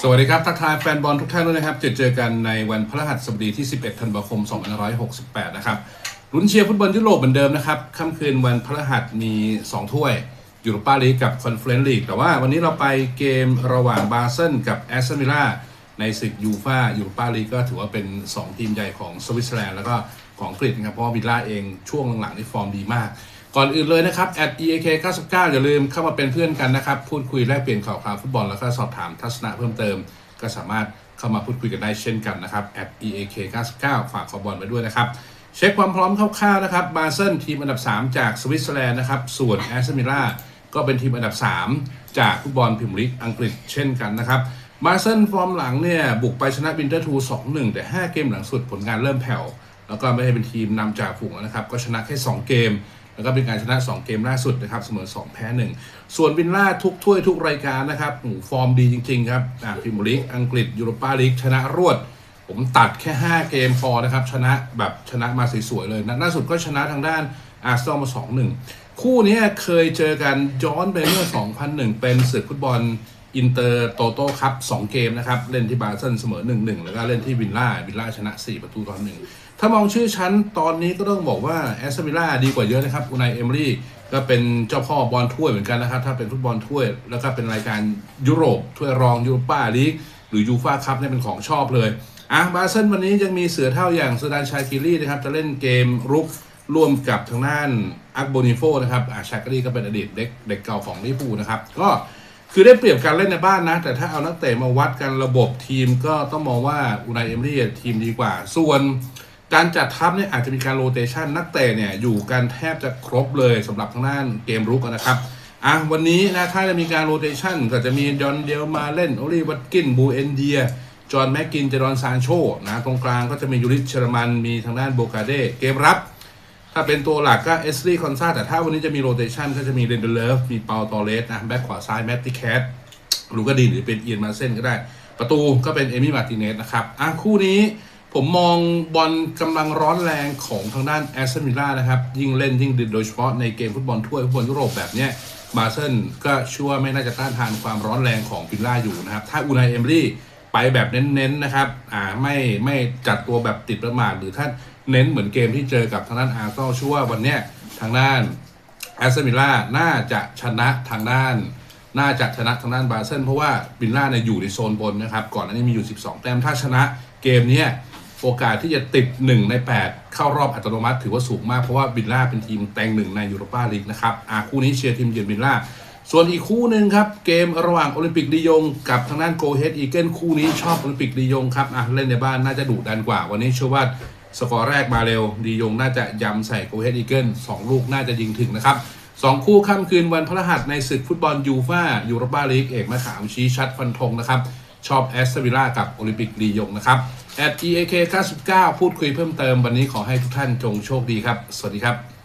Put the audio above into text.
สวัสดีครับ ทักทายแฟนบอลทุกท่านด้วยนะครับเจอเจอกันในวันพฤหัสบดีที่ 11 ธันวาคม 2568 นะครับลุ้นเชียร์ฟุตบอลยุโรปเหมือนเดิมนะครับ ค่ำคืนวันพฤหัสมี 2 ถ้วยยูโรปาลีกกับคอนเฟอเรนซ์ลีกแต่ว่าวันนี้เราไปเกมระหว่างบาเซนกับแอสตันวิลล่าในศึกยูฟายูโรปาลีกก็ถือว่าเป็น 2 ทีมใหญ่ของสวิตเซอร์แลนด์แล้วก็ของอังกฤษนะครับเพราะวิลล่าเองช่วงหลังๆนี่ฟอร์มดีมาก ก่อนอื่นเลยนะครับ at eak 99อย่าลืมเข้ามาเป็นเพื่อนกันนะครับ พูดคุยแลกเปลี่ยนข่าวคราวฟุตบอลแล้วก็สอบถามทัศนะเพิ่มเติม ก็สามารถเข้ามาพูดคุยกันได้เช่นกันนะครับ at eak 99ฝากขอบอลไว้ด้วยนะครับ เช็คความพร้อมคร่าวๆนะครับบาเซนทีมอันดับ 3 จากสวิตเซอร์แลนด์นะครับ ส่วนแอสตันวิล่าก็เป็นทีมอันดับ 3 จากฟุตบอลพรีเมียร์ลีกอังกฤษเช่นกันนะครับบาเซนฟอร์มหลังเนี่ยบุกไปชนะวินเตอร์ทู2-1 แต่ 5 เกมหลังสุดผลงานเริ่มแผ่ว แล้วก็ไม่ได้เป็นทีมนำจากฝูงนะครับ ก็ชนะแค่ 2 เกม แล้วก็เป็นการชนะ 2 เกมล่าสุดนะครับเสมอ 2 แพ้ 1 ส่วนวินล่าทุกถ้วยทุกรายการนะครับโอ้ฟอร์มดีจริง ๆ ครับอ่าพรีเมียร์ลีกอังกฤษยูโรปาลีกชนะรวด ผมตัดแค่ 5 เกมพอนะครับ ชนะแบบชนะมาสวยๆเลยนะล่าสุดก็ชนะทางด้านอาร์เซนอลมา 2-1 คู่นี้เคยเจอกันย้อนไปเมื่อ 2001 เป็นศึกฟุตบอล อินเตอร์โตโต้ครับ2เกมนะครับ เล่นที่บาเซนเสมอ 1-1 แล้วก็เล่นที่วินล่าวินล่าชนะ 4 ประตูต่อหนึ่งถ้ามองชื่อชั้นตอนนี้ก็ต้องบอกว่าแอสตันวิลล่าดีกว่าเยอะนะครับอุนายเอมรี่ก็เป็นเจ้าพ่อบอลถ้วยเหมือนกันนะครับ ถ้าเป็นฟุตบอลถ้วย แล้วก็เป็นรายการยุโรปถ้วยรองยูโรปาลีกหรือยูฟ่าคัพเนี่ยเป็นของชอบเลยอะบาเซนวันนี้ยังมีเสือเท่าอย่างซูดานชาคิรี่นะครับจะเล่นเกมรุกร่วมกับทางด้านอักโบนิโฟนะครับอะชาคิรี่ก็เป็นอดีตเด็กเด็กเก่าของลิเวอร์พูลนะครับก็ คือได้เปรียบการเล่นในบ้านนะ แต่ถ้าเอานักเตะมาวัดกันระบบทีมก็ต้องมองว่าอูนายเอมรี่ทีมดีกว่า ส่วนการจัดทัพเนี่ยอาจจะมีการโรเตชันนักเตะเนี่ยอยู่กันแทบจะครบเลยสำหรับทางด้านเกมรุกนะครับอะวันนี้นะถ้าจะมีการโรเตชันก็จะมีดอนเดลมาเล่นโอลีวัตกินบูเอนเดียจอห์นแม็กกินเจรอนซานโชนะตรงกลางก็จะมียูริชเชอร์มันมีทางด้านโบกาเดเกมรับ ถ้าเป็นตัวหลักก็เอสลีคอนซาแต่ถ้าวันนี้จะมีโรเตชันก็จะมีเรนเดเลฟมีเปาตอเลสนะแบ็คขวาซ้ายแมตติแคทลูกดีนหรือเป็นเอียนมาเซ่นก็ได้ ประตูก็เป็นเอมี่มาติเนสนะครับอะคู่นี้ผมมองบอลกำลังร้อนแรงของทางด้านแอสตันวิลล่านะครับ ยิ่งเล่นยิ่งดิดโดยเฉพาะในเกมฟุตบอลถ้วยฟุตบอลยุโรปแบบเนี้ยมาเซนก็เชื่อว่าไม่น่าจะต้านทานความร้อนแรงของวิลล่าอยู่นะครับ ถ้าอูนายเอมรี่ ไปแบบเน้นๆนะครับ อ่าไม่ไม่จัดตัวแบบติดประมาทหรือถ้าเน้นเหมือนเกมที่เจอกับทางด้านอาร์เซนอลชื่อว่าวันเนี้ยทางด้านแอสตันวิล่าน่าจะชนะทางด้าน น่าจะชนะทางด้านบาเซนเพราะว่าวิลล่าเนี่ยอยู่ในโซนบนนะครับ ก่อนหน้านี้มีอยู่ 12 แต้มถ้าชนะเกมเนี้ยโอกาสที่จะติด 1 ใน 8 เข้ารอบอัตโนมัติถือว่าสูงมากเพราะว่าวิลล่าเป็นทีมแตงหนึ่งในยูโรปาลีกนะครับอ่าคู่นี้เชียร์ทีมเยือนวิลล่า ส่วนอีกคู่หนึ่งครับ เกมระหว่างโอลิมปิกดียง กับทางด้านโกเฮดอีเกิลคู่นี้ชอบโอลิมปิกดียงครับอะเล่นในบ้านน่าจะดุดันกว่า วันนี้เชื่อว่าสกอร์แรกมาเร็ว ดียงน่าจะยำใส่โกเฮดอีเกิลสองลูกน่าจะยิงถึงนะครับสองคู่ค่ำคืนวันพฤหัสในศึกฟุตบอลยูฟ่ายูโรปาลีกเอกมาขามชี้ชัดฟันธงนะครับชอบแอสตันวิลล่ากับโอลิมปิกดียงนะครับ at eak 99พูดคุยเพิ่มเติมวันนี้ขอให้ทุกท่านจงโชคดีครับ สวัสดีครับ